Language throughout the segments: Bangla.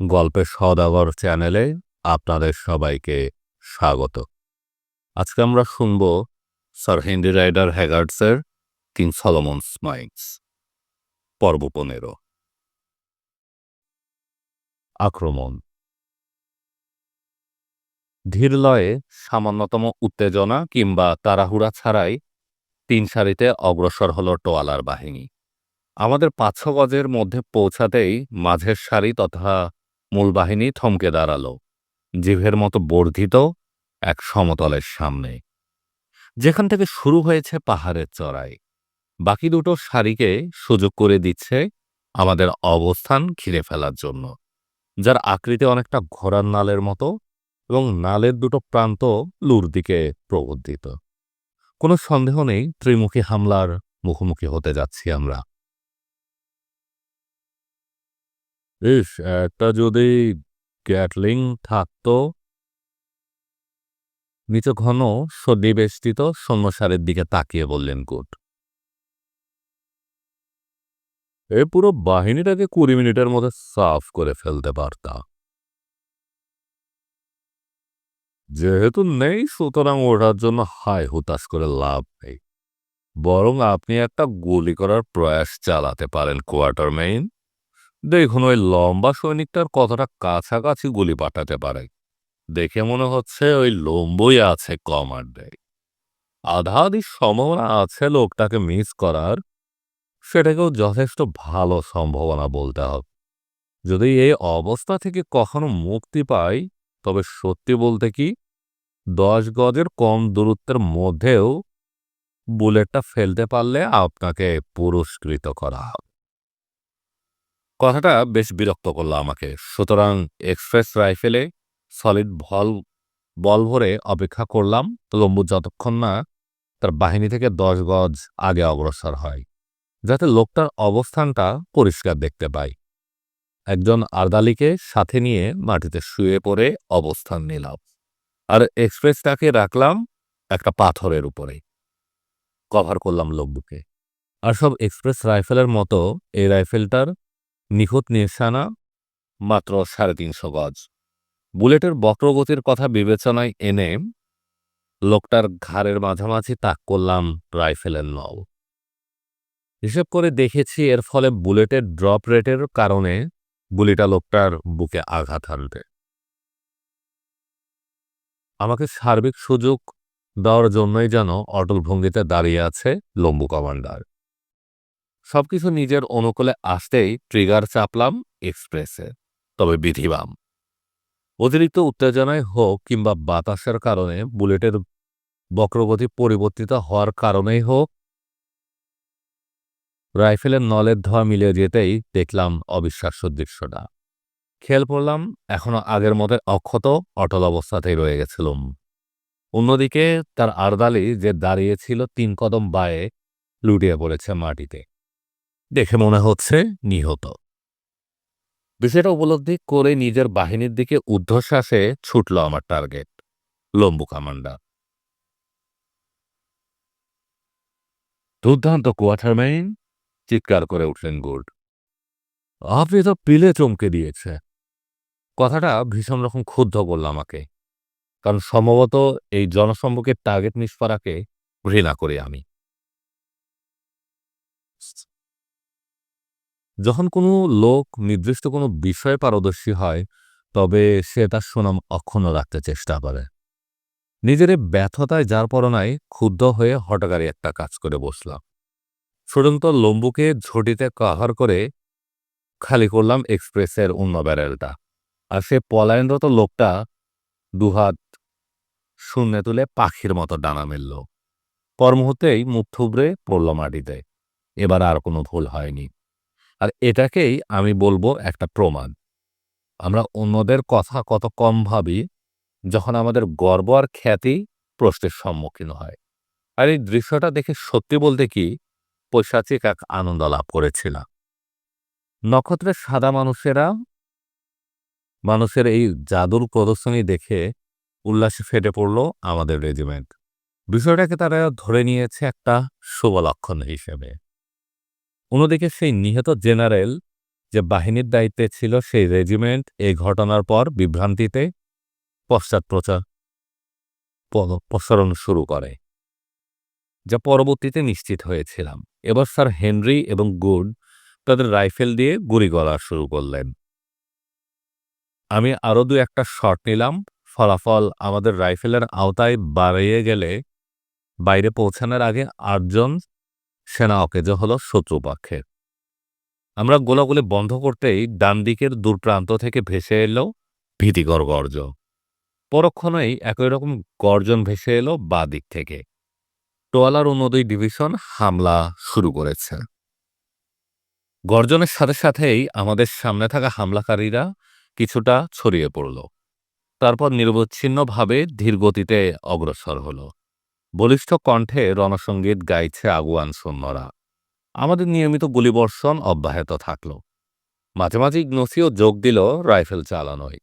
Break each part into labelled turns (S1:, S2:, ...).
S1: গল্পের সদাগর চ্যানেলে আপনাদের সবাইকে স্বাগত। আজকে আমরা শুনব স্যার হেনরি রাইডার হ্যাগার্টসের কিং সলোমন স্মাইক্স পর্ব পনেরো। আক্রমণ। ধীর লয়ে সামান্যতম উত্তেজনা কিংবা তাড়াহুড়া ছাড়াই তিন সারিতে অগ্রসর হল টোয়ালার বাহিনী। আমাদের পাঁচ গজের মধ্যে পৌঁছাতেই মাঝের সারি তথা মূল বাহিনী থমকে দাঁড়াল, জিভের মতো বর্ধিত এক সমতলের সামনে। যেখান থেকে শুরু হয়েছে পাহাড়ের চড়াই। বাকি দুটো সারিকে সুযোগ করে দিচ্ছে আমাদের অবস্থান ঘিরে ফেলার জন্য, যার আকৃতি অনেকটা ঘোড়ার নালের মতো এবং নালের দুটো প্রান্ত লুর দিকে প্রবর্ধিত কোনো সন্দেহ নেই, ত্রিমুখী হামলার মুখোমুখি হতে যাচ্ছি আমরা। ইস, একটা যদি গ্যাটলিং থাকতো। নিচে ঘন সন্নিবেষ্টিত সৈন্যসারের দিকে তাকিয়ে বললেন কুট। এ পুরো বাহিনীটাকে কুড়ি মিনিটের মধ্যে সাফ করে ফেলতে পারতাম যেহেতু নেই, সুতরাং ওঠার জন্য হাই হুতাশ করে লাভ নেই। বরং আপনি একটা গুলি করার প্রয়াস চালাতে পারেন কোয়ার্টার মেইন দেখুন, ওই লম্বা সৈনিকটার কতটা কাছাকাছি গুলি পাঠাতে পারে। দেখে মনে হচ্ছে ওই লম্বই আছে কমান্ডে। আধা আধি সম্ভাবনা আছে লোকটাকে মিস করার। সেটাকেও যথেষ্ট ভালো সম্ভাবনা বলতে হবে। যদি এই অবস্থা থেকে কখনো মুক্তি পাই, তবে সত্যি বলতে কি, দশ গজের কম দূরত্বের মধ্যেও বুলেটটা ফেলতে পারলে আপনাকে পুরস্কৃত করা হবে। কথাটা বেশ বিরক্ত করল আমাকে। সুতরাং এক্সপ্রেস রাইফেলে সলিড ভল বল ভরে অপেক্ষা করলাম। লম্বু যতক্ষণ না তার বাহিনী থেকে দশ গজ আগে অগ্রসর হয়, যাতে লোকটার অবস্থানটা পরিষ্কার দেখতে পাই। একজন আর্দালিকে সাথে নিয়ে মাটিতে শুয়ে পড়ে অবস্থান নিলাম। আর এক্সপ্রেসটাকে রাখলাম একটা পাথরের উপরে। কভার করলাম লম্বুকে আর সব এক্সপ্রেস রাইফেলের মতো এই রাইফেলটার নিখুঁত নিশানা মাত্র সাড়ে তিনশো গজ। বুলেটের বক্রগতির কথা বিবেচনায় এনে লোকটার ঘাড়ের মাঝামাঝি তাক করলাম রাইফেলের নল। হিসেব করে দেখেছি এর ফলে বুলেটের ড্রপ রেটের কারণে গুলিটা লোকটার বুকে আঘাত হানতে। আমাকে সার্বিক সুযোগ দেওয়ার জন্যই যেন অটল ভঙ্গিতে দাঁড়িয়ে আছে লম্বু কমান্ডার। সবকিছু নিজের অনুকূলে আসতেই ট্রিগার চাপলাম এক্সপ্রেসে তবে বিধিবাম। অতিরিক্ত উত্তেজনায় হোক কিংবা বাতাসের কারণে বুলেটের বক্রগতি পরিবর্তিত হওয়ার কারণেই হোক, রাইফেলের নলের ধোয়া মিলে যেতেই দেখলাম অবিশ্বাস্য দৃশ্যটা। খেয়াল পড়লাম এখনও আগের মতো অক্ষত, অটল অবস্থাতেই রয়ে গেছিলাম। অন্যদিকে তার আরদালি যে দাঁড়িয়েছিল তিন কদম বায়ে লুটিয়ে পড়েছে মাটিতে। দেখে মনে হচ্ছে নিহত। বিষয়টা উপলব্ধি করে নিজের বাহিনীর দিকে ঊর্ধ্বশ্বাসে ছুটল আমার টার্গেট, লম্বু কামান্ডার দুর্দান্ত কোয়ার্টারম্যান চিৎকার করে উঠলেন গুড। আপনি তো পিলে চমকে দিয়েছে। কথাটা ভীষণ রকম ক্ষুব্ধ করল আমাকে, কারণ সম্ভবত এই জনসম্মুখের টার্গেট করাকে ঘৃণা করি আমি। যখন কোনো লোক নির্দিষ্ট কোনো বিষয়ে পারদর্শী হয়, তবে সে তার সুনাম অক্ষুণ্ণ রাখতে চেষ্টা করে। নিজের এই ব্যর্থতায় যার পরনায় ক্ষুব্ধ হয়ে হটকারী একটা কাজ করে বসলাম। সুরন্ত লম্বুকে ঝটিতে কাহার করে খালি করলাম এক্সপ্রেসের অন্য ব্যারেলটা। আর সে পলায়নরত লোকটা দুহাত শূন্যে তুলে পাখির মতো ডানা মেলল। পর মুহূর্তেই মুখ থুবড়ে পড়ল মাটিতে। এবার আর কোনো ভুল হয়নি। আর এটাকেই আমি বলব একটা প্রমাণ। আমরা অন্যদের কথা কত কম ভাবি, যখন আমাদের গর্ব আর খ্যাতি প্রশ্নের সম্মুখীন হয়। আর এই দৃশ্যটা দেখে সত্যি বলতে কি, পৈশাচিক এক আনন্দ লাভ করেছিলাম। নক্ষত্রের সাদা মানুষেরা, মানুষের এই জাদুর প্রদর্শনী দেখে উল্লাসে ফেটে পড়ল আমাদের রেজিমেন্ট। বিষয়টাকে তারা ধরে নিয়েছে একটা শুভ লক্ষণ হিসেবে। অন্যদিকে সেই নিহত জেনারেল যে বাহিনীর দায়িত্বে ছিল সেই রেজিমেন্ট এই ঘটনার পর বিভ্রান্তিতে পশ্চাৎপ্রচার প্রসারণ শুরু করে, যা পরবর্তীতে নিশ্চিত হয়েছিলাম। এবার স্যার হেনরি এবং গুড তাদের রাইফেল দিয়ে গুলি গলা শুরু করলেন। আমি আরও দু একটা শট নিলাম। ফলাফল আমাদের রাইফেলের আওতায় বাড়িয়ে গেলে বাইরে পৌঁছানোর আগে আটজন সেনা অকেজ হল শত্রুপক্ষের আমরা গোলাগুলি বন্ধ করতেই ডান দিকের দূর প্রান্ত থেকে ভেসে এলো ভীতিকর গর্জ। পরক্ষণেই একই রকম গর্জন ভেসে এলো বা দিক থেকে। টোয়ালার অন্যদুই ডিভিশন হামলা শুরু করেছে। গর্জনের সাথে সাথেই আমাদের সামনে থাকা হামলাকারীরা কিছুটা ছড়িয়ে পড়ল। তারপর নিরবচ্ছিন্নভাবে ধীরগতিতে অগ্রসর হল। বলিষ্ঠ কণ্ঠে রণসঙ্গীত গাইছে আগুয়ান সৈন্যরা আমাদের নিয়মিত গুলিবর্ষণ অব্যাহত থাকল। মাঝে মাঝে ইগনোসিও যোগ দিল রাইফেল চালানোয়।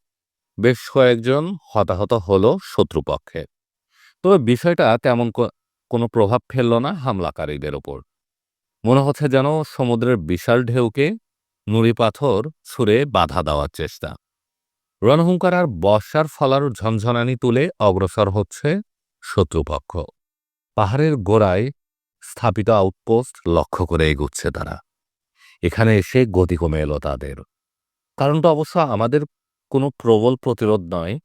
S1: বেশ কয়েকজন হতাহত হল শত্রুপক্ষে। তবে বিষয়টা তেমন কোনো প্রভাব ফেলল না হামলাকারীদের ওপর। মনে হচ্ছে যেন সমুদ্রের বিশাল ঢেউকে নুড়ি পাথর ছুঁড়ে বাধা দেওয়ার চেষ্টা। রণহুঙ্কার আর বর্ষার ফলার ঝনঝনানি তুলে অগ্রসর হচ্ছে শত্রুপক্ষ। পাহাড়ের গোড়ায় স্থাপিত আউটপোস্ট লক্ষ্য করে এগুচ্ছে তারা। এখানে এসে গতি কমে এলো তাদের। কারণটা অবশ্য আমাদের কোনো প্রবল প্রতিরোধ নয়।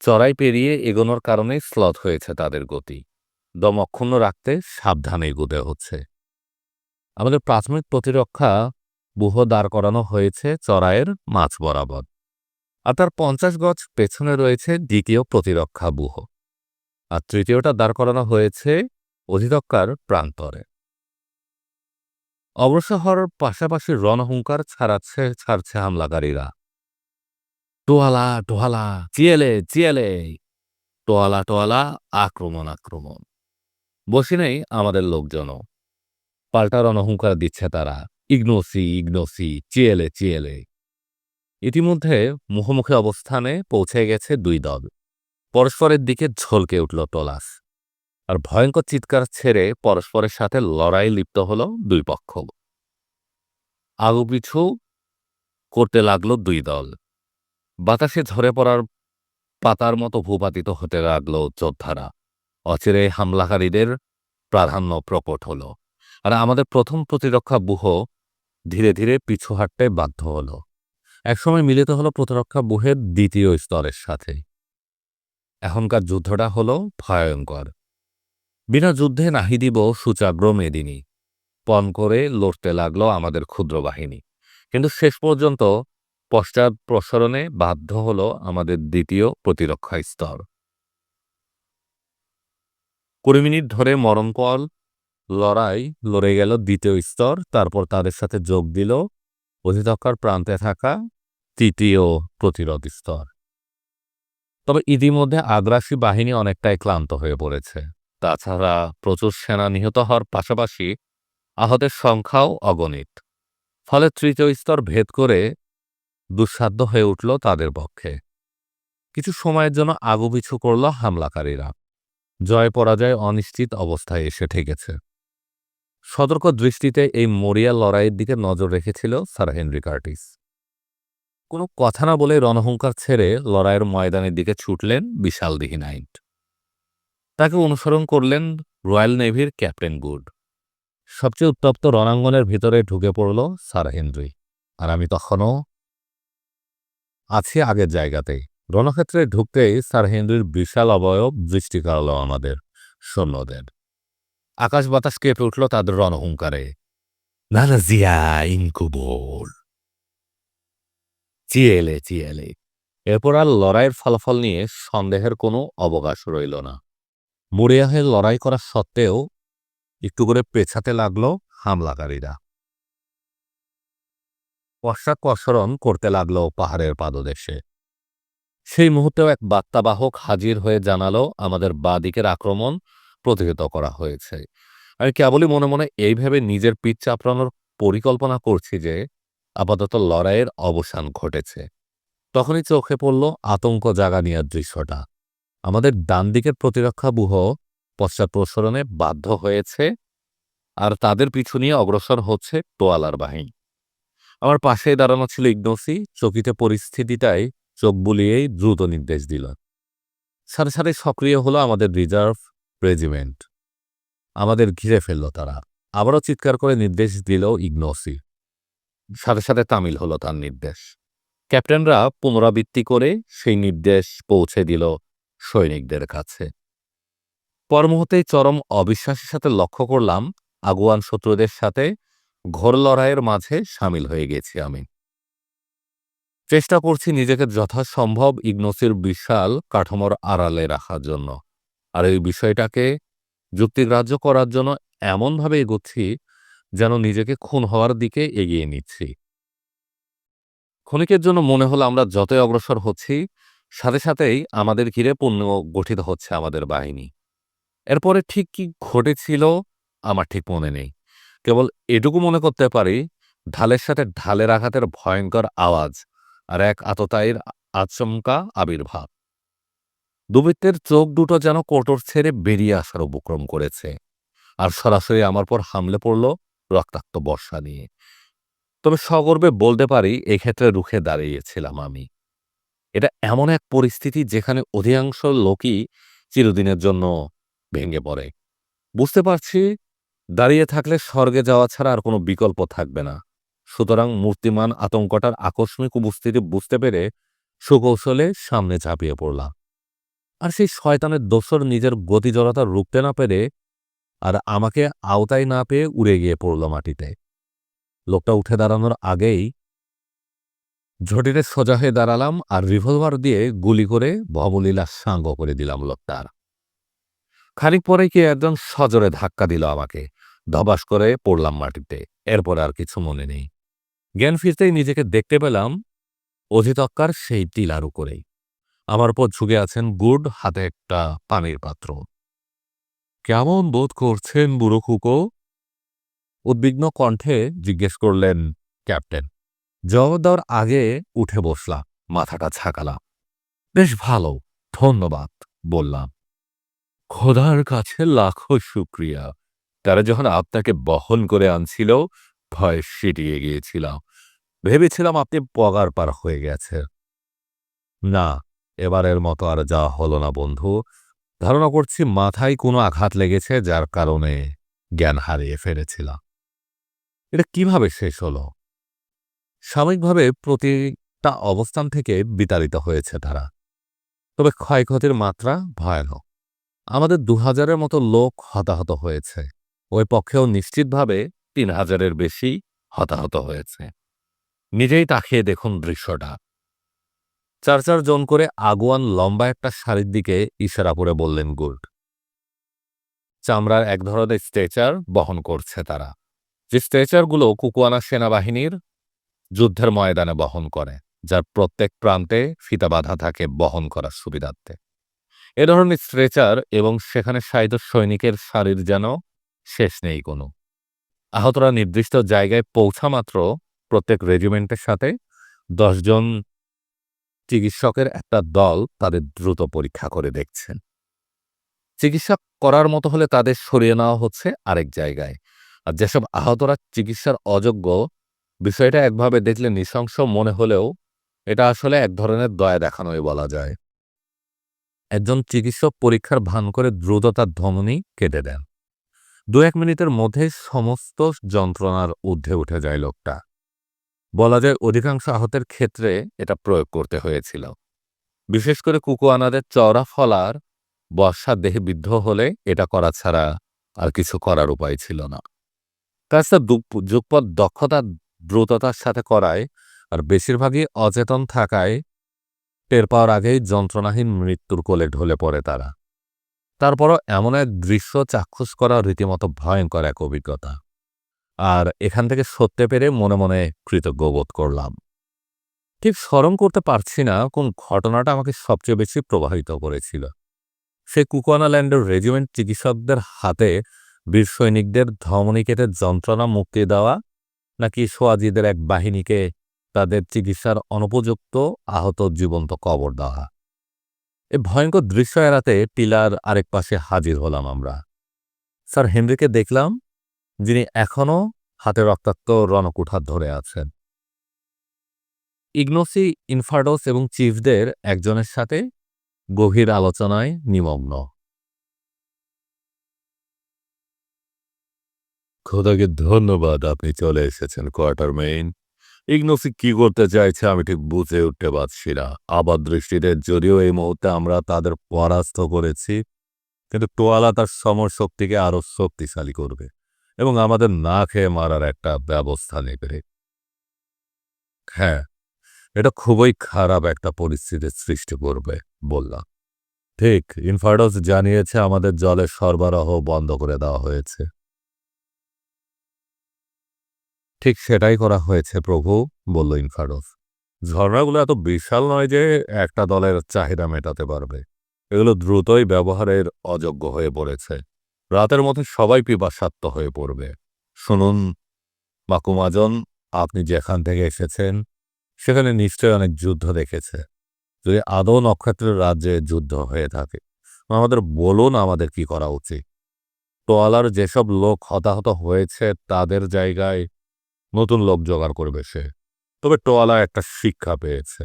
S1: চড়াই পেরিয়ে এগোনোর কারণে স্লথ হয়েছে তাদের গতি। দম অক্ষুণ্ণ রাখতে সাবধানে এগোতে হচ্ছে। আমাদের প্রাথমিক প্রতিরক্ষা বুহ দাঁড় করানো হয়েছে চড়াইয়ের মাঝ বরাবর। আর তার পঞ্চাশ গজ পেছনে রয়েছে দ্বিতীয় প্রতিরক্ষা বুহ। আর তৃতীয়টা দাঁড় করানো হয়েছে অধিদক্কার প্রান্তরে। অগ্রসর হওয়ার পাশাপাশি রণহুঙ্কার ছাড়াচ্ছে, ছাড়ছে হামলাকারীরা। টোয়ালা টোয়ালা, চিয়েলে চিয়েলে। টোয়ালা টোয়ালা, আক্রমণ আক্রমণ। বসে নেই আমাদের লোকজনও। পাল্টা রণহুঙ্কার দিচ্ছে তারা। ইগনোসি ইগনোসি, চিয়েলে চিয়েলে। ইতিমধ্যে মুখোমুখি অবস্থানে পৌঁছে গেছে দুই দল। পরস্পরের দিকে ঝলকে উঠল টলাস আর ভয়ঙ্কর চিৎকার ছেড়ে পরস্পরের সাথে লড়াই লিপ্ত হল দুই পক্ষ। আগুপিছু করতে লাগল দুই দল। বাতাসে ঝরে পড়ার পাতার মতো ভূপাতিত হতে লাগল যোদ্ধারা। অচিরে হামলাকারীদের প্রাধান্য প্রকট হল। আর আমাদের প্রথম প্রতিরক্ষা বুহ ধীরে ধীরে পিছু হাঁটতে বাধ্য হল। একসময় মিলিত হলো প্রতিরক্ষা বুহের দ্বিতীয় স্তরের সাথে। এখনকার যুদ্ধটা হল ভয়ঙ্কর। বিনা যুদ্ধে নাহি দিব সুচাগ্র মেদিনী। পণ করে লড়তে লাগল আমাদের ক্ষুদ্র বাহিনী। কিন্তু শেষ পর্যন্ত পশ্চাৎ প্রসারণে বাধ্য হল আমাদের দ্বিতীয় প্রতিরক্ষা স্তর। কুড়ি মিনিট ধরে মরণপল লড়াই, লড়ে গেল দ্বিতীয় স্তর, তারপর তাদের সাথে যোগ দিল অধিদক্ষার প্রান্তে থাকা তৃতীয় প্রতিরোধ স্তর। তবে ইতিমধ্যে আগ্রাসী বাহিনী অনেকটাই ক্লান্ত হয়ে পড়েছে। তাছাড়া প্রচুর সেনা নিহত হওয়ার পাশাপাশি আহতের সংখ্যাও অগণিত। ফলে তৃতীয় স্তর ভেদ করে দুঃসাধ্য হয়ে উঠল তাদের পক্ষে। কিছু সময়ের জন্য আগুপিছু করল হামলাকারীরা। জয় পরাজয় অনিশ্চিত অবস্থায় এসে ঠেকেছে। সতর্ক দৃষ্টিতে এই মরিয়া লড়াইয়ের দিকে নজর রেখেছিল স্যার হেনরি কার্টিস। কোনো কথা না বলে রণহুঙ্কার ছেড়ে লড়াইয়ের ময়দানের দিকে ছুটলেন বিশালদিহি নাইট। তাকে অনুসরণ করলেন রয়্যাল নেভির ক্যাপ্টেন গুড। সবচেয়ে উত্তপ্ত রণাঙ্গনের ভিতরে ঢুকে পড়ল স্যার হেনরি। আর আমি তখনও আছি আগের জায়গাতেই রণক্ষেত্রে ঢুকতেই স্যার হেনরির বিশাল অবয়ব দৃষ্টি কাড়ল আমাদের, সৈন্যদের। আকাশ বাতাস কেঁপে উঠল তাদের রণহুঙ্কারে। নানাজিয়া ইনকুবোল চিয়েলে চিয়েলে এরপর আর লড়াইয়ের ফলাফল নিয়ে সন্দেহের কোনো অবকাশ রইল না। মরিয়া হয়ে লড়াই করা সত্ত্বেও একটু করে পেছাতে লাগল হামলাকারীরা। পশ্চাৎপসরণ করতে লাগল পাহাড়ের পাদদেশে। সেই মুহূর্তেও এক বার্তাবাহক হাজির হয়ে জানালো, আমাদের বাদিকের আক্রমণ প্রতিহত করা হয়েছে। আমি কেবলই মনে মনে এইভাবে নিজের পিঠ চাপড়ানোর পরিকল্পনা করছি যে আপাতত লড়াইয়ের অবসান ঘটেছে। তখনই চোখে পড়ল আতঙ্ক জাগা নেওয়ার দৃশ্যটা। আমাদের ডান দিকের প্রতিরক্ষা বুহ পশ্চাৎপ্রসরণে বাধ্য হয়েছে আর তাদের পিছু নিয়ে অগ্রসর হচ্ছে তোয়ালার বাহিনী। আমার পাশেই দাঁড়ানো ছিল ইগনোসি, চকিতে পরিস্থিতিটাই চোখ বুলিয়েই দ্রুত নির্দেশ দিল। সাথে সাথে সক্রিয় হলো আমাদের রিজার্ভ রেজিমেন্ট। আমাদের ঘিরে ফেলল তারা। আবারও চিৎকার করে নির্দেশ দিল ইগনোসি। সাথে সাথে তামিল হলো তার নির্দেশ। ক্যাপ্টেনরা পুনরাবৃত্তি করে সেই নির্দেশ পৌঁছে দিল সৈনিকদের কাছে। পর মুহূর্তেই চরম অবিশ্বাসের সাথে লক্ষ্য করলাম আগুয়ান শত্রুদের সাথে ঘোর লড়াইয়ের মাঝে সামিল হয়ে গেছি আমি। চেষ্টা করছি নিজেকে যথাসম্ভব ইগনোসির বিশাল কাঠামোর আড়ালে রাখার জন্য। আর এই বিষয়টাকে যুক্তিগ্রাহ্য করার জন্য এমনভাবে এগোচ্ছি যেন নিজেকে খুন হওয়ার দিকে এগিয়ে নিচ্ছি। ক্ষণিকের জন্য মনে হলো আমরা যতই অগ্রসর হচ্ছি, সাথে সাথেই আমাদের ঘিরে পূর্ণ গঠিত হচ্ছে আমাদের বাহিনী। এরপরে ঠিক কি ঘটেছিল, আমার ঠিক মনে নেই। কেবল এটুকু মনে করতে পারি, ঢালের সাথে ঢালের আঘাতের ভয়ঙ্কর আওয়াজ আর এক আততায়ীর আচমকা আবির্ভাব। দুবৃত্তের চোখ দুটো যেন কোটর ছেড়ে বেরিয়ে আসার উপক্রম করেছে। আর সরাসরি আমার পর হামলে পড়ল রক্তাক্ত বর্ষা নিয়ে। তবে সগর্বে বলতে পারি, এক্ষেত্রে রুখে দাঁড়িয়েছিলাম আমি। এটা এমন এক পরিস্থিতি যেখানে অধিকাংশ লোকই চিরদিনের জন্য ভেঙে পড়ে। বুঝতে পারছি, দাঁড়িয়ে থাকলে স্বর্গে যাওয়া ছাড়া আর কোনো বিকল্প থাকবে না। সুতরাং মূর্তিমান আতঙ্কটার আকস্মিক উপস্থিতি বুঝতে পেরে সুকৌশলে সামনে ঝাঁপিয়ে পড়লাম। আর সেই শয়তানের দোসর নিজের গতিজড়তা রুখতে না পেরে আর আমাকে আওতায় না পেয়ে উড়ে গিয়ে পড়ল মাটিতে। লোকটা উঠে দাঁড়ানোর আগেই ঝটিতে সোজা হয়ে দাঁড়ালাম আর রিভলভার দিয়ে গুলি করে ভবলীলা সাঙ্গ করে দিলাম লোকটার। খানিক পরে কি একজন সজরে ধাক্কা দিল আমাকে। ধবাস করে পড়লাম মাটিতে, এরপর আর কিছু মনে নেই। জ্ঞান ফিরতেই নিজেকে দেখতে পেলাম অধিতক্কার সেই টিলার উপরেই। আমার উপর ঝুঁকে আছেন গুড হাতে একটা পানির পাত্র। কেমন বোধ করছেন বুড়ো খুকো? উদ্বিগ্ন কণ্ঠে জিজ্ঞেস করলেন ক্যাপ্টেন জবাব দেওয়ার আগে উঠে বসলাম মাথাটা ছাকালাম বেশ ভালো ধন্যবাদ বললাম। খোদার কাছে লাখো শুক্রিয়া। তারা যখন আপনাকে বহন করে আনছিল ভয় সিটিয়ে গিয়েছিলাম। ভেবেছিলাম আপনি পগার পার হয়ে গেছে না এবারের মতো আর যা হলো না বন্ধু। ধারণা করছি মাথায় কোনো আঘাত লেগেছে যার কারণে জ্ঞান হারিয়ে ফেলেছিলাম। এটা কীভাবে শেষ হলো? সাময়িকভাবে প্রতিটা অবস্থান থেকে বিতাড়িত হয়েছে তারা। তবে ক্ষয়ক্ষতির মাত্রা ভয়ানক। আমাদের দু হাজারের মতো লোক হতাহত হয়েছে। ওই পক্ষেও নিশ্চিতভাবে তিন হাজারের বেশি হতাহত হয়েছে। নিজেই তাকিয়ে দেখুন দৃশ্যটা। চার চার জন করে আগুয়ান লম্বা একটা শাড়ির দিকে ইশারা করে বললেন, গুড। চামড়ার এক ধরনের স্ট্রেচার বহন করছে তারা। যে স্ট্রেচারগুলো কুকুয়ানা সেনাবাহিনীর যুদ্ধের ময়দানে বহন করে, যার প্রত্যেক প্রান্তে ফিতা বাঁধা থাকে বহন করার সুবিধার্থে। এ ধরনের স্ট্রেচার এবং সেখানে সাহিত্য সৈনিকের শাড়ির যেন শেষ নেই কোনো। আহতরা নির্দিষ্ট জায়গায় পৌঁছা মাত্র প্রত্যেক রেজিমেন্টের সাথে দশজন চিকিৎসকের একটা দল তাদের দ্রুত পরীক্ষা করে দেখছেন চিকিৎসা করার মতো হলে তাদের সরিয়ে নেওয়া হচ্ছে আরেক জায়গায়। আর যেসব আহতরা চিকিৎসার অযোগ্য, বিষয়টা একভাবে দেখলে নৃশংস মনে হলেও এটা আসলে এক ধরনের দয়া দেখানোই বলা যায়। একজন চিকিৎসক পরীক্ষার ভান করে দ্রুত তার ধমনী কেটে দেন। দু এক মিনিটের মধ্যে সমস্ত যন্ত্রণার ঊর্ধ্বে উঠে যায় লোকটা। বলা যায় অধিকাংশ আহতের ক্ষেত্রে এটা প্রয়োগ করতে হয়েছিল। বিশেষ করে কুকুয়ানাদের চওড়া ফলার বর্ষা দেহে বিদ্ধ হলে এটা করা ছাড়া আর কিছু করার উপায় ছিল না। কাজটা যুগপৎ দক্ষতা দ্রুততার সাথে করায় আর বেশিরভাগই অচেতন থাকায় টের পাওয়ার আগেই যন্ত্রণাহীন মৃত্যুর কোলে ঢলে পড়ে তারা। তারপরও এমন এক দৃশ্য চাক্ষুষ করা রীতিমতো ভয়ঙ্কর এক অভিজ্ঞতা। আর এখান থেকে সত্যি পেরে মনে মনে কৃতজ্ঞ বোধ করলাম। ঠিক স্মরণ করতে পারছি না কোন ঘটনাটা আমাকে সবচেয়ে বেশি প্রভাবিত করেছিল। সে কুকোয়ানা ল্যান্ডের রেজিমেন্ট চিকিৎসকদের হাতে বীর সৈনিকদের ধমনী কেটে যন্ত্রণা মুক্তি দেওয়া নাকি সোয়াজিদের এক বাহিনীকে তাদের চিকিৎসার অনুপযুক্ত আহত জীবন্ত কবর দেওয়া। এ ভয়ঙ্কর দৃশ্য এড়াতে টিলার আরেক পাশে হাজির হলাম আমরা। স্যার হেনরিকে দেখলাম যিনি এখনও হাতে রক্তাক্ত রণকুঠার ধরে আছেন। ইগনোসি ইনফার্ডোস এবং চিফদের একজনের সাথে গভীর আলোচনায় নিমগ্ন। খোদাকে ধন্যবাদ, আপনি চলে এসেছেন, কোয়ার্টার মেইন। ইগনোসি কি করতে চাইছে আমি ঠিক বুঝে উঠতে পারছি না। আবার দৃষ্টিতে যদিও এই মুহূর্তে আমরা তাদের পরাস্ত করেছি, কিন্তু টোয়ালা তার সমর শক্তিকে আরও শক্তিশালী করবে। এবং আমাদের না খেয়ে মারার একটা ব্যবস্থা নেবে। হ্যাঁ এটা খুবই খারাপ একটা পরিস্থিতির সৃষ্টি করবে বললাম। ঠিক, ইনফার্ডস জানিয়েছে আমাদের জলের সরবরাহ বন্ধ করে দেওয়া হয়েছে। ঠিক সেটাই করা হয়েছে প্রভু, বলল ইনফারস ঝর্ণাগুলো এত বিশাল নয় যে একটা দলের চাহিদা মেটাতে পারবে। এগুলো দ্রুতই ব্যবহারের অযোগ্য হয়ে পড়েছে। রাতের মধ্যে সবাই পিপাসাত্ম হয়ে পড়বে। শুনুন, বাকুমাজন, আপনি যেখান থেকে এসেছেন, সেখানে নিশ্চয়ই অনেক যুদ্ধ দেখেছে। যদি আদৌ নক্ষত্রের রাজ্যে যুদ্ধ হয়ে থাকে, আমাদের বলুন আমাদের কি করা উচিত। তোয়ালার যেসব লোক হতাহত হয়েছে, তাদের জায়গায় নতুন লোক জোগাড় করবে সে। তবে টোয়ালা একটা শিক্ষা পেয়েছে।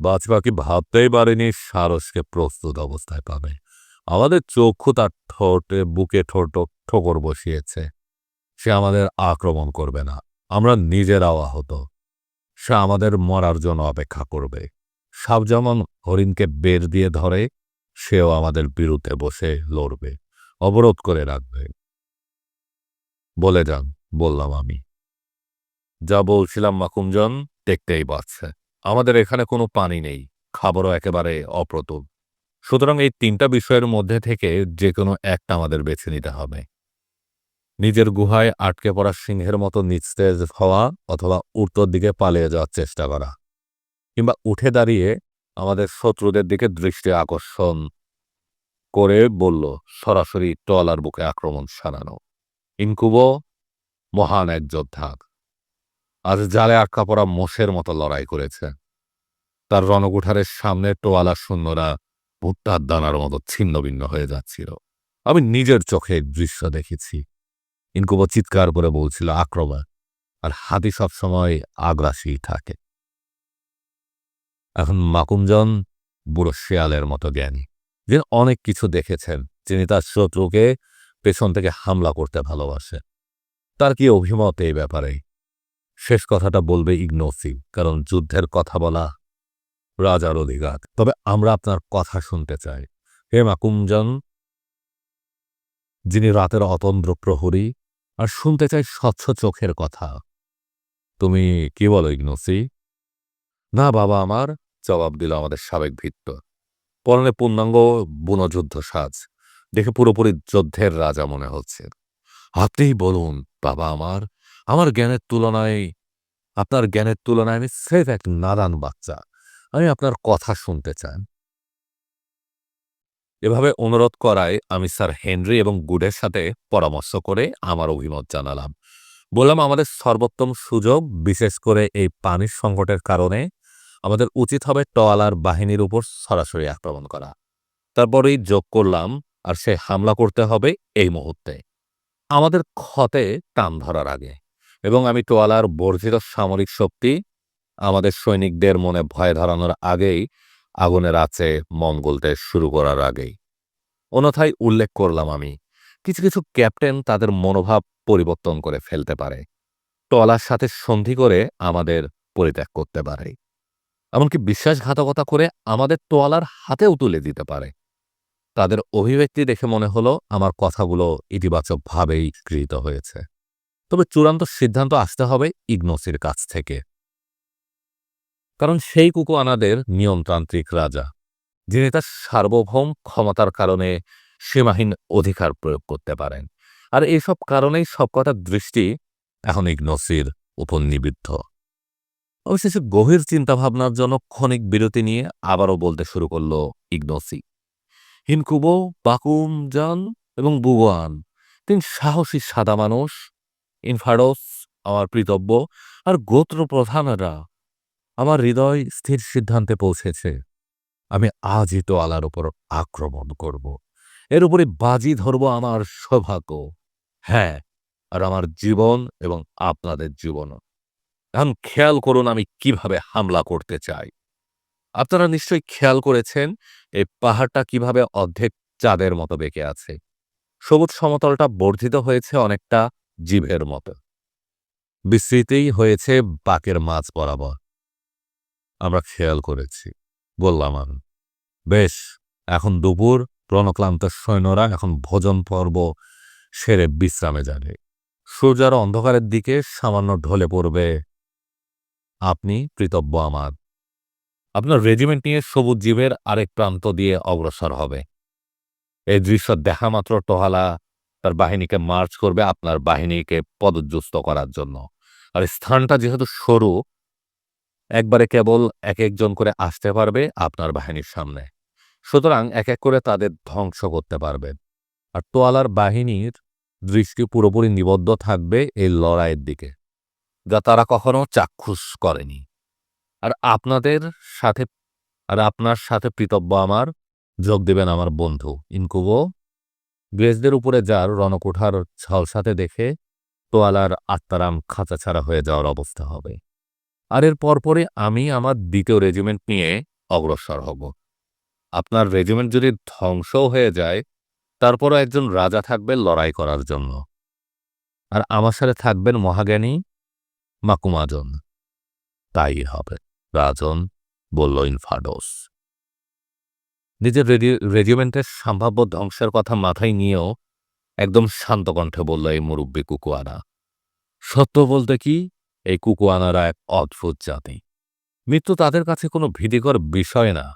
S1: বাজপাখি ভাবতেই পারেনি সারসকে প্রস্তুত অবস্থায় পাবে। আমাদের চক্ষু তার ঠোঁটে, বুকে ঠোঁট ঠোকর বসিয়েছে। সে আমাদের আক্রমণ করবে না। আমরা নিজেরাও আহত। সে আমাদের মরার জন্য অপেক্ষা করবে। সাপ যেমন হরিণকে বের দিয়ে ধরে, সেও আমাদের বিরুদ্ধে বসে লড়বে। অবরোধ করে রাখবে। বলে যান, বললাম আমি। যা বলছিলাম, মাকুমজন, দেখতেই পাচ্ছে। আমাদের এখানে কোনো পানি নেই। খাবারও একেবারে অপ্রতুল। সুতরাং এই তিনটা বিষয়ের মধ্যে থেকে যে কোনো একটা আমাদের বেছে নিতে হবে। নিজের গুহায় আটকে পড়া সিংহের মতো নিস্তেজ হওয়া অথবা উত্তর দিকে পালিয়ে যাওয়ার চেষ্টা করা কিংবা উঠে দাঁড়িয়ে আমাদের শত্রুদের দিকে দৃষ্টি আকর্ষণ করে বলল, সরাসরি টলার বুকে আক্রমণ সারানো। ইনকুবো, মহান এক যোদ্ধা, আজ জালে আটকা পড়া মোষের মতো লড়াই করেছে। তার রণকুঠারের সামনে টোয়ালা সৈন্যরা ভুট্টার দানার মতো ছিন্ন ভিন্ন হয়ে যাচ্ছিল। আমি নিজের চোখে দৃশ্য দেখেছি। ইনকুবো চিৎকার করে বলছিল, আক্রমণ। আর হাতি সবসময় আগ্রাসী থাকে। এখন মাকুমজন বুড়ো শেয়ালের মতো জ্ঞানী যে অনেক কিছু দেখেছেন, যিনি তার শত্রুকে পেছন থেকে হামলা করতে ভালোবাসে। তার কি অভিমত এই ব্যাপারে? শেষ কথাটা বলবে ইগনোসি কারণ যুদ্ধের কথা বলা রাজার অধিকার। তবে আমরা আপনার কথা শুনতে চাই। হে মাকুমজন, যিনি রাতের অতন্দ্র প্রহরী, আর শুনতে চাই স্বচ্ছ চোখের কথা। তুমি কি বলো, ইগনোসি? না, বাবা আমার, জবাব দিল আমাদের সাবেক ভিত্ত। পরনে পূর্ণাঙ্গ বুনযুদ্ধ সাজ, দেখে পুরোপুরি যুদ্ধের রাজা মনে হচ্ছে। আপনিই বলুন, বাবা আমার আমার জ্ঞানের তুলনায়, আপনার জ্ঞানের তুলনায় আমি সেফ এক নাদান বাচ্চা। আমি আপনার কথা শুনতে চান এভাবে অনুরোধ করায় আমি স্যার হেনরি এবং গুডের সাথে পরামর্শ করে আমার অভিমত জানালাম। বললাম, আমাদের সর্বোত্তম সুযোগ, বিশেষ করে এই পানির সংকটের কারণে আমাদের উচিত হবে টওয়ালার বাহিনীর উপর সরাসরি আক্রমণ করা। তারপরেই যোগ করলাম, আর সে হামলা করতে হবে এই মুহূর্তে। আমাদের ক্ষতে টান ধরার আগে এবং আমি টোয়ালার বর্ধিত সামরিক শক্তি আমাদের সৈনিকদের মনে ভয় ধরানোর আগেই আগুনের আছে মন গলতে শুরু করার আগেই। অন্যথায় উল্লেখ করলাম আমি, কিছু কিছু ক্যাপ্টেন তাদের মনোভাব পরিবর্তন করে ফেলতে পারে, টলার সাথে সন্ধি করে আমাদের পরিত্যাগ করতে পারে। এমনকি বিশ্বাসঘাতকতা করে আমাদের তোয়ালার হাতেও তুলে দিতে পারে। তাদের অভিব্যক্তি দেখে মনে হলো আমার কথাগুলো ইতিবাচকভাবেই গৃহীত হয়েছে। তবে চূড়ান্ত সিদ্ধান্ত আসতে হবে ইগনোসির কাছ থেকে। কারণ সেই কুকুয়ানাদের নিয়মতান্ত্রিক রাজা, যিনি তার সার্বভৌম ক্ষমতার কারণে সীমাহীন অধিকার প্রয়োগ করতে পারেন। আর এসব কারণেই সব কথার দৃষ্টি এখন ইগনোসির উপর নিবিদ্ধ। অবশেষে গভীর চিন্তাভাবনার জন্য ক্ষণিক বিরতি নিয়ে আবারও বলতে শুরু করল ইগনোসি। হিনকুবো, বাকুমজান এবং বুয়ান তিন সাহসী সাদা মানুষ, ইনফারস, আমার প্রীতব্য আর গোত্র প্রধানরা আমার হৃদয় স্থির সিদ্ধান্তে পৌঁছেছে। আমি আজই তো আলার ওপর আক্রমণ করব। এর উপরে বাজি ধরব আমার সৌভাগ্য। হ্যাঁ আর আমার জীবন এবং আপনাদের জীবনও এখন খেয়াল করুন আমি কীভাবে হামলা করতে চাই। আপনারা নিশ্চয়ই খেয়াল করেছেন, এই পাহাড়টা কীভাবে অর্ধেক চাঁদের মতো বেঁকে আছে। সবুজ সমতলটা বর্ধিত হয়েছে অনেকটা জিভের মতো। বিস্তৃতেই হয়েছে বাকের মাছ বরাবর। আমরা খেয়াল করেছি। বললাম আমি, বেশ, এখন দুপুর প্রণক্লান্ত সৈন্যরা এখন ভোজন পর্ব সেরে বিশ্রামে যাবে। সূর্যার অন্ধকারের দিকে সামান্য ঢলে পড়বে। আপনি কৃতজ্ঞ আমার। আপনার রেজিমেন্ট নিয়ে সবুজ জীবের আরেক প্রান্ত দিয়ে অগ্রসর হবে। এই দৃশ্য দেখা মাত্র টহালা তার বাহিনীকে মার্চ করবে আপনার বাহিনীকে পদযুস্ত করার জন্য। আর স্থানটা যেহেতু সরু একবারে কেবল এক একজন করে আসতে পারবে আপনার বাহিনীর সামনে। সুতরাং এক এক করে তাদের ধ্বংস করতে পারবেন আর তোয়ালার বাহিনীর দৃষ্টি পুরোপুরি নিবদ্ধ থাকবে এই লড়াইয়ের দিকে, যা তারা কখনো চাক্ষুষ করেনি। আর আপনাদের সাথে, আর আপনার সাথে কৃতজ্ঞ আমার, যোগ দেবেন আমার বন্ধু ইনকুবো। গ্রেসদের উপরে যার রণকুঠার ঝলসাতে দেখে তোয়ালার আত্মারাম খাঁচা ছাড়া হয়ে যাওয়ার অবস্থা হবে। আর এর পরপরে আমি আমার দ্বিতীয় রেজিমেন্ট নিয়ে অগ্রসর হব। আপনার রেজিমেন্ট যদি ধ্বংসও হয়ে যায়, তারপরও একজন রাজা থাকবে লড়াই করার জন্য। আর আমার সাথে থাকবেন মহাজ্ঞানী মাকুমাজন। তাই হবে, রাজন বলল ইনফাডোস। নিজের রেজিমেন্টের সম্ভাব্য ধ্বংসের কথা মাথায় নিয়েও একদম শান্ত কণ্ঠে বলল এই মুরব্বী কুকুয়ানা সত্য বলতে কি? এই কুকুয়ানারা এক অদ্ভুত জাতি। মৃত্যু তাদের কাছে কোনো ভীতিকর বিষয় না।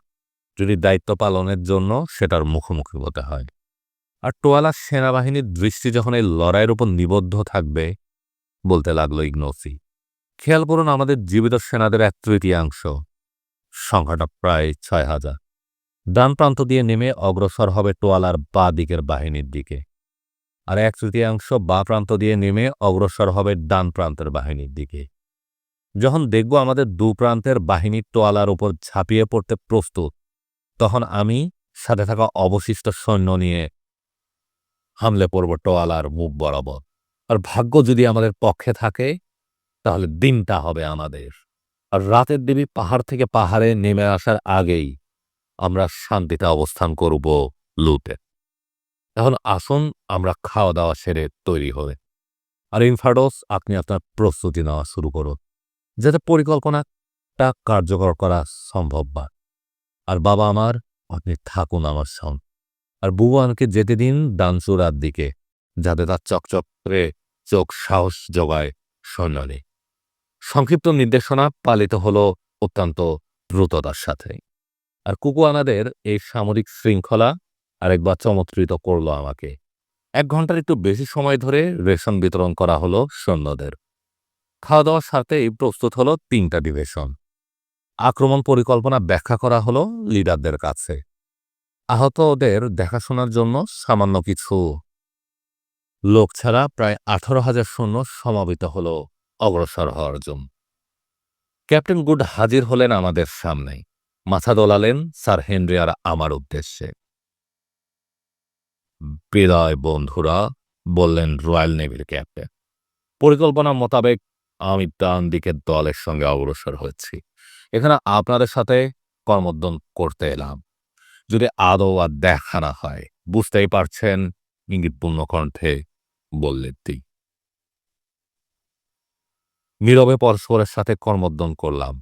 S1: যদি দায়িত্ব পালনের জন্য সেটার মুখোমুখি হতে হয়। আর টোয়ালা সেনাবাহিনীর দৃষ্টি যখন এই লড়াইয়ের উপর নিবদ্ধ থাকবে, বলতে লাগল ইগনোসি, খেয়াল করুন আমাদের জীবিত সেনাদের এক তৃতীয়াংশ, সংখ্যাটা প্রায় ছয় হাজার। ডান প্রান্ত দিয়ে নেমে অগ্রসর হবে টোয়ালার বা দিকের বাহিনীর দিকে। আর এক তৃতীয়াংশ বা প্রান্ত দিয়ে নেমে অগ্রসর হবে ডান প্রান্তের বাহিনীর দিকে। যখন দেখব আমাদের দু প্রান্তের বাহিনী টোয়ালার উপর ঝাঁপিয়ে পড়তে প্রস্তুত, তখন আমি সাথে থাকা অবশিষ্ট সৈন্য নিয়ে হামলে পড়ব টোয়ালার মুখ বরাবর। আর ভাগ্য যদি আমাদের পক্ষে থাকে, তাহলে দিনটা হবে আমাদের। আর রাতের দেবী পাহাড় থেকে পাহাড়ে নেমে আসার আগেই আমরা শান্তিতে অবস্থান করব লুতে। এখন আসুন আমরা খাওয়া দাওয়া সেরে তৈরি হবে আর ইনফাডোস আপনি আপনার প্রস্তুতি নেওয়া শুরু করুন। যাতে পরিকল্পনাটা কার্যকর করা সম্ভব বা আর বাবা আমার, আপনি থাকুন আমার সঙ্গে আর বুবানকে যেতে দিন ডানসুরার দিকে, যাতে তার চকচক করে চোখ সাহস জোগায় সৈন্যনে সংক্ষিপ্ত নির্দেশনা পালিত হল অত্যন্ত দ্রুততার সাথে। আর কুকুয়ানাদের এই সামরিক শৃঙ্খলা আরেকবার চমৎকৃত করল আমাকে। এক ঘণ্টার একটু বেশি সময় ধরে রেশন বিতরণ করা হলো সৈন্যদের। খাওয়া দাওয়ার সাথেই প্রস্তুত হলো তিনটা ডিভিশন। আক্রমণ পরিকল্পনা ব্যাখ্যা করা হলো লিডারদের কাছে। আহতদের দেখাশোনার জন্য সামান্য কিছু লোক ছাড়া প্রায় আঠারো হাজার সৈন্য সমাবেত হল অগ্রসর হওয়ার জন্য। ক্যাপ্টেন গুড হাজির হলেন আমাদের সামনে। মাথা দোলালেন স্যার হেনরি আর আমার উদ্দেশ্যে। বিদায় বন্ধুরা, বললেন রয়্যাল নেভির ক্যাপ্টেন। পরিকল্পনা মোতাবেক আমি ডান দিকের দলের সঙ্গে অগ্রসর হচ্ছি এখানে আপনাদের সাথে কর্মোদ্যম করতে এলাম। যদি আদৌ আর দেখা না হয়, বুঝতেই পারছেন ইঙ্গিতপূর্ণ কণ্ঠে বললেন তিনি। নীরবে পরস্পরের সাথে কর্মোদ্যম করলাম,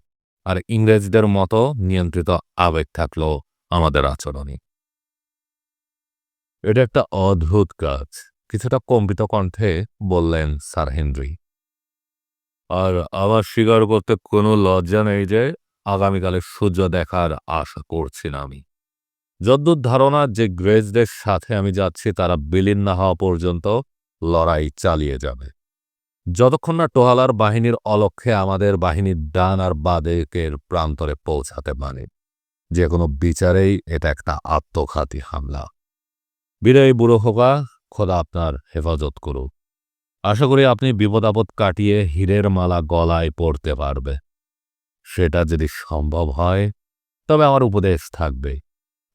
S1: আর ইংরেজদের মতো নিয়ন্ত্রিত আবেগ থাকল আমাদের আচরণে। এটা একটা অদ্ভুত কাজ। কিছুটা কম্পিত কণ্ঠে বললেন স্যার হেনরি। আর আবার স্বীকার করতে কোনো লজ্জা নেই যে আগামীকালে সূর্য দেখার আশা করছি না আমি। যদ্দূর ধারণা যে গ্রেজদের সাথে আমি যাচ্ছি, তারা বিলীন না হওয়া পর্যন্ত লড়াই চালিয়ে যাবে। যতক্ষণ না টোহালার বাহিনীর অলক্ষ্যে আমাদের বাহিনীর ডান আর বাদেকের প্রান্তরে পৌঁছাতে পারে। যে কোনো বিচারেই এটা একটা আত্মঘাতী হামলা। বিদায়ী বুড়ো হোকা, খোদা আপনার হেফাজত করুক। আশা করি আপনি বিপদ আপদ কাটিয়ে হীরের মালা গলায় পড়তে পারবে। সেটা যদি সম্ভব হয়, তবে আমার উপদেশ থাকবে।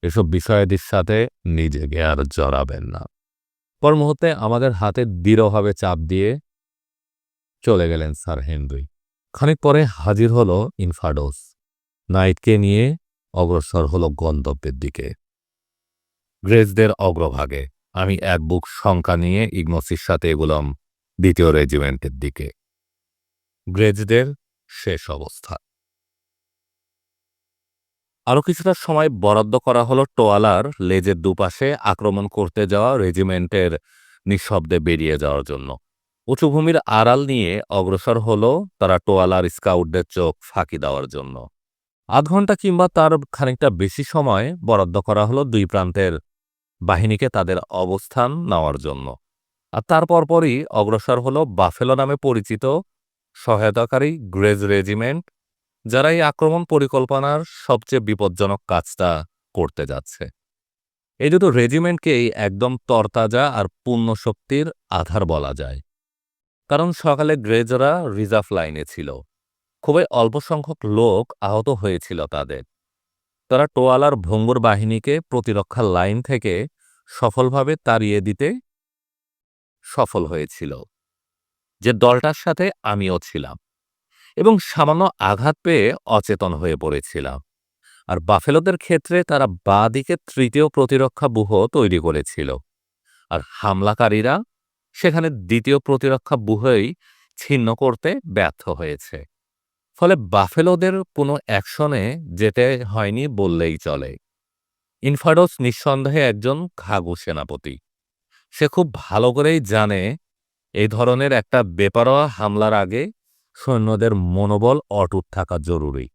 S1: এসব বিষয়াদির সাথে নিজেকে আর জড়াবেন না। মুহূর্তে আমাদের হাতে দৃঢ়ভাবে চাপ দিয়ে চলে গেলেন স্যার হেনরি। খানিক পরে হাজির হলো ইনফাডোস। নাইটকে নিয়ে অগ্রসর হলো গন্তব্যের দিকে। গ্রেজদের অগ্রভাগে। আমি এক বুক শঙ্কা নিয়ে ইগনোসির সাথে এগুলাম দ্বিতীয় রেজিমেন্টের দিকে। গ্রেজদের শেষ অবস্থা। আরও কিছুটা সময় বরাদ্দ করা হলো টোয়ালার লেজের দুপাশে আক্রমণ করতে যাওয়া রেজিমেন্টের নিঃশব্দে বেরিয়ে যাওয়ার জন্য। উঁচুভূমির আড়াল নিয়ে অগ্রসর হলো তারা টোয়ালার স্কাউটদের চোখ ফাঁকি দেওয়ার জন্য। আধ ঘণ্টা কিংবা তার খানিকটা বেশি সময় বরাদ্দ করা হলো দুই প্রান্তের বাহিনীকে তাদের অবস্থান নেওয়ার জন্য। আর তারপর পরই অগ্রসর হল বাফেলো নামে পরিচিত সহায়তাকারী গ্রেজ রেজিমেন্ট, যারা এই আক্রমণ পরিকল্পনার সবচেয়ে বিপজ্জনক কাজটা করতে যাচ্ছে। এই দুটো রেজিমেন্টকেই একদম তরতাজা আর পূর্ণ শক্তির আধার বলা যায়। কারণ সকালে গ্রেজরা রিজার্ভ লাইনে ছিল। খুবই অল্প সংখ্যক লোক আহত হয়েছিল তাদের। তারা টোয়ালার ভঙ্গুর বাহিনীকে প্রতিরক্ষা লাইন থেকে সফলভাবে তাড়িয়ে দিতে সফল হয়েছিল, যে দলটার সাথে আমিও ছিলাম এবং সামান্য আঘাত পেয়ে অচেতন হয়ে পড়েছিলাম। আর বাফেলোদের ক্ষেত্রে তারা বাঁ দিকে তৃতীয় প্রতিরক্ষা ব্যূহ তৈরি করেছিল আর হামলাকারীরা সেখানে দ্বিতীয় প্রতিরক্ষা ব্যূহই ছিন্ন করতে ব্যর্থ হয়েছে। ফলে বাফেলোদের কোনো অ্যাকশনে যেতে হয়নি বললেই চলে। ইনফাডোস নিঃসন্দেহে একজন খাগু সেনাপতি। সে খুব ভালো করেই জানে এই ধরনের একটা বেপারোয়া হামলার আগে সৈন্যদের মনোবল অটুট থাকা জরুরি।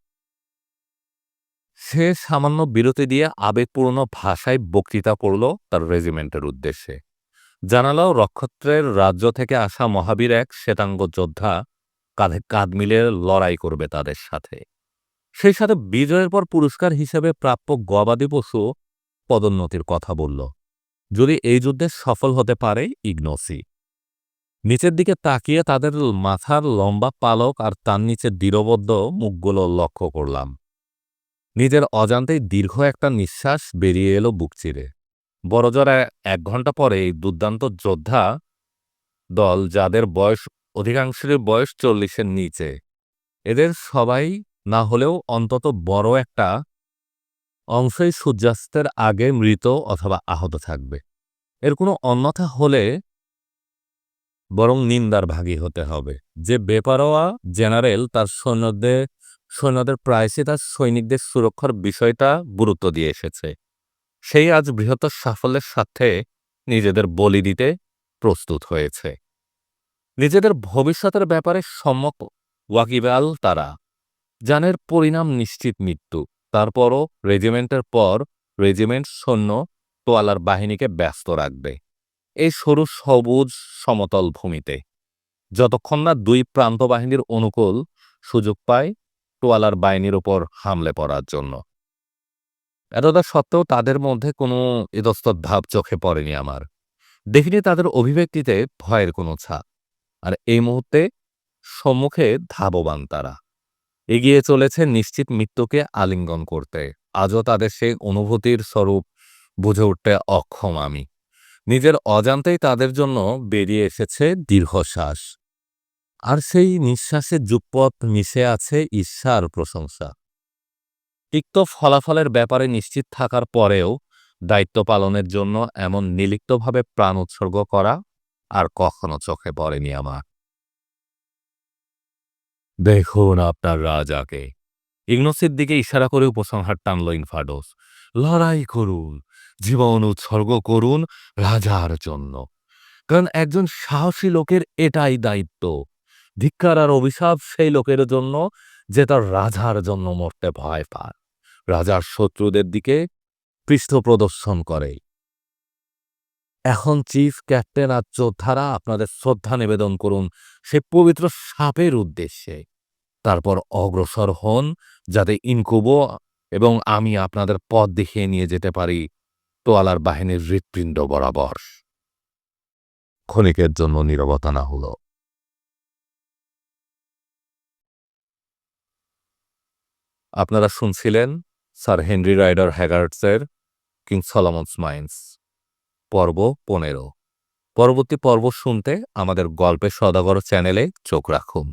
S1: সে সামান্য বিরতি দিয়ে আবেগপূর্ণ ভাষায় বক্তৃতা করল তার রেজিমেন্টের উদ্দেশ্যে। জানালাও রক্ষত্রের রাজ্য থেকে আসা মহাবীর এক শ্বেতাঙ্গ যোদ্ধা কাঁধে কাঁধ মিলে লড়াই করবে তাদের সাথে। সেই সাথে বিজয়ের পর পুরস্কার হিসেবে প্রাপ্য গবাদি পশু পদোন্নতির কথা বলল। যদি এই যুদ্ধে সফল হতে পারে ইগনোসি। নিচের দিকে তাকিয়ে তাদের মাথার লম্বা পালক আর তার নিচে দৃঢ়বদ্ধ মুখগুলো লক্ষ্য করলাম। নিজের অজান্তেই দীর্ঘ একটা নিঃশ্বাস বেরিয়ে এলো বুক চিরে। বড়জরা এক ঘণ্টা পরে এই দুর্দান্ত যোদ্ধা দল, যাদের বয়স অধিকাংশের বয়স চল্লিশের নিচে। এদের সবাই না হলেও অন্তত বড় একটা অংশই সূর্যাস্তের আগে মৃত অথবা আহত থাকবে। এর কোনো অন্যথা হলে বরং নিন্দার ভাগী হতে হবে। যে বেপারোয়া জেনারেল তার সৈন্যদের সৈন্যদের প্রায়শই তার সৈনিকদের সুরক্ষার বিষয়টা গুরুত্ব দিয়ে এসেছে। সেই আজ বৃহত্তর সাফল্যের সাথে নিজেদের বলি দিতে প্রস্তুত হয়েছে। নিজেদের ভবিষ্যতের ব্যাপারে সম্মত ওয়াকিবাল তারা। জানের পরিণাম নিশ্চিত মৃত্যু। তারপরও রেজিমেন্টের পর রেজিমেন্ট সৈন্য তোয়ালার বাহিনীকে ব্যস্ত রাখবে। এই সরু সবুজ সমতল ভূমিতে। যতক্ষণ না দুই প্রান্ত বাহিনীর অনুকূল সুযোগ পায় টোয়ালার বাহিনীর ওপর হামলে পড়ার জন্য। এতটা সত্ত্বেও তাদের মধ্যে কোনো ইতস্তত ভাব চোখে পড়েনি আমার। দেখিনি তাদের অভিব্যক্তিতে ভয়ের কোনো ছাপ। আর এই মুহূর্তে সম্মুখে ধাববান তারা। এগিয়ে চলেছে নিশ্চিত মৃত্যুকে আলিঙ্গন করতে। আজও তাদের সেই অনুভূতির স্বরূপ বুঝে উঠতে অক্ষম আমি। নিজের অজান্তেই তাদের জন্য বেরিয়ে এসেছে দীর্ঘশ্বাস। আর সেই নিঃশ্বাসে যুগপথ মিশে আছে ঈর্ষা আর প্রশংসা। তিক্ত ফলাফলের ব্যাপারে নিশ্চিত থাকার পরেও দায়িত্ব পালনের জন্য এমন নিলিপ্তভাবে প্রাণ উৎসর্গ করা আর কখনো চোখে পড়েনি আমার। দেখুন আপনার রাজাকে। ইগনোসের দিকে ইশারা করে উপসংহার টানল ইনফাডোস। লড়াই করুন, জীবন উৎসর্গ করুন রাজার জন্য। কারণ একজন সাহসী লোকের এটাই দায়িত্ব। ধিক্কার আর অভিশাপ সেই লোকের জন্য যে তার রাজার জন্য মরতে ভয় পায়। রাজার শত্রুদের দিকে পৃষ্ঠ প্রদর্শন করে। এখন চিফ ক্যাপ্টেন আর যোদ্ধারা আপনাদের শ্রদ্ধা নিবেদন করুন সে পবিত্র সাপের উদ্দেশ্যে। তারপর অগ্রসর হন যাতে ইনকুবো এবং আমি আপনাদের পথ দেখিয়ে নিয়ে যেতে পারি তোয়ালার বাহিনীর হৃৎপিণ্ড বরাবর। ক্ষণিকের জন্য নিরবতা না হল। আপনারা শুনছিলেন স্যার হেনরি রাইডার হ্যাগার্টসের কিং সলোমন্স মাইন্স। পর্ব পনেরো। পরবর্তী পর্ব শুনতে আমাদের গল্পের সদাগর চ্যানেলে চোখ রাখুন।